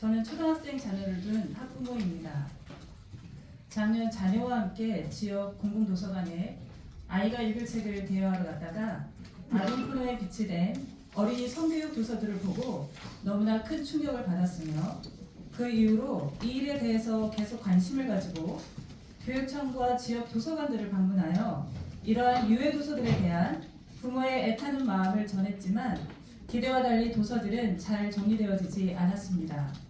저는 초등학생 자녀를 둔 학부모입니다. 작년 자녀와 함께 지역 공공도서관에 아이가 읽을 책을 대여하러 갔다가 아동 코너에 비치된 어린이 성교육 도서들을 보고 너무나 큰 충격을 받았으며 그 이후로 이 일에 대해서 계속 관심을 가지고 교육청과 지역 도서관들을 방문하여 이러한 유해 도서들에 대한 부모의 애타는 마음을 전했지만 기대와 달리 도서들은 잘 정리되어지지 않았습니다.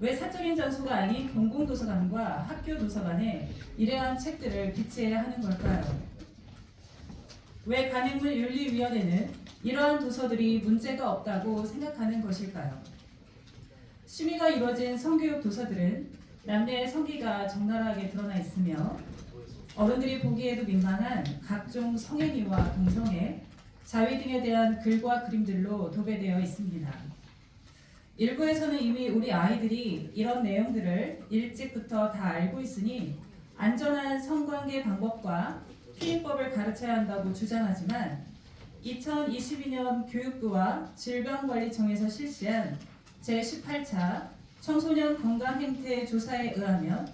왜 사적인 장소가 아닌 공공도서관과 학교 도서관에 이러한 책들을 비치해야 하는 걸까요? 왜 간행물윤리위원회는 이러한 도서들이 문제가 없다고 생각하는 것일까요? 심의가 이루어진 성교육 도서들은 남녀의 성기가 적나라하게 드러나 있으며 어른들이 보기에도 민망한 각종 성행위와 동성애, 자위 등에 대한 글과 그림들로 도배되어 있습니다. 일부에서는 이미 우리 아이들이 이런 내용들을 일찍부터 다 알고 있으니 안전한 성관계 방법과 피임법을 가르쳐야 한다고 주장하지만 2022년 교육부와 질병관리청에서 실시한 제18차 청소년 건강 행태 조사에 의하면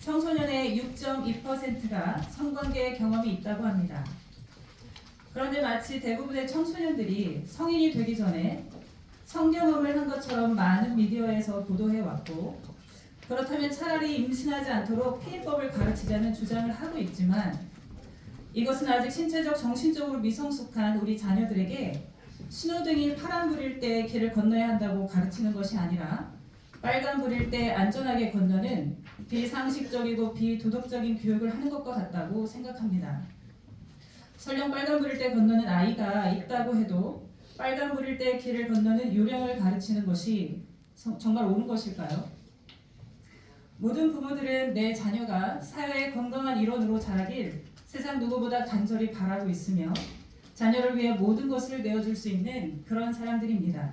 청소년의 6.2%가 성관계 경험이 있다고 합니다. 그런데 마치 대부분의 청소년들이 성인이 되기 전에 성경험을 한 것처럼 많은 미디어에서 보도해 왔고 그렇다면 차라리 임신하지 않도록 피임법을 가르치자는 주장을 하고 있지만 이것은 아직 신체적 정신적으로 미성숙한 우리 자녀들에게 신호등이 파란불일 때 길을 건너야 한다고 가르치는 것이 아니라 빨간불일 때 안전하게 건너는 비상식적이고 비도덕적인 교육을 하는 것과 같다고 생각합니다. 설령 빨간불일 때 건너는 아이가 있다고 해도 빨간 불일 때 길을 건너는 요령을 가르치는 것이 서- 정말 옳은 것일까요? 모든 부모들은 내 자녀가 사회의 건강한 일원으로 자라길 세상 누구보다 간절히 바라고 있으며 자녀를 위해 모든 것을 내어줄 수 있는 그런 사람들입니다.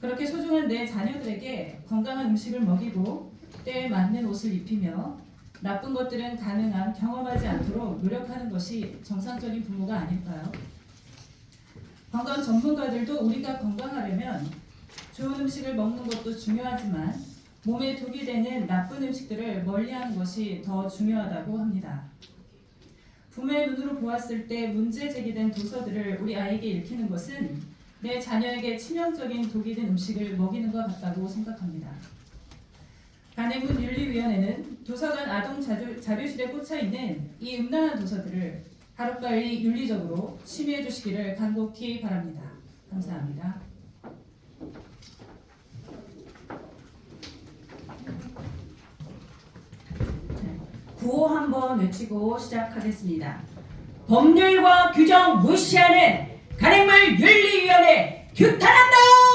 그렇게 소중한 내 자녀들에게 건강한 음식을 먹이고 때에 맞는 옷을 입히며 나쁜 것들은 가능한 경험하지 않도록 노력하는 것이 정상적인 부모가 아닐까요? 건강 전문가들도 우리가 건강하려면 좋은 음식을 먹는 것도 중요하지만 몸에 독이 되는 나쁜 음식들을 멀리하는 것이 더 중요하다고 합니다. 부모의 눈으로 보았을 때 문제 제기된 도서들을 우리 아이에게 읽히는 것은 내 자녀에게 치명적인 독이 된 음식을 먹이는 것 같다고 생각합니다. 간행문 윤리위원회는 도서관 아동 자료, 자료실에 꽂혀 있는 이 음란한 도서들을 하루빨리 윤리적으로 심의해 주시기를 간곡히 바랍니다. 감사합니다. 구호 한번 외치고 시작하겠습니다. 법률과 규정 무시하는 간행물 윤리위원회 규탄한다!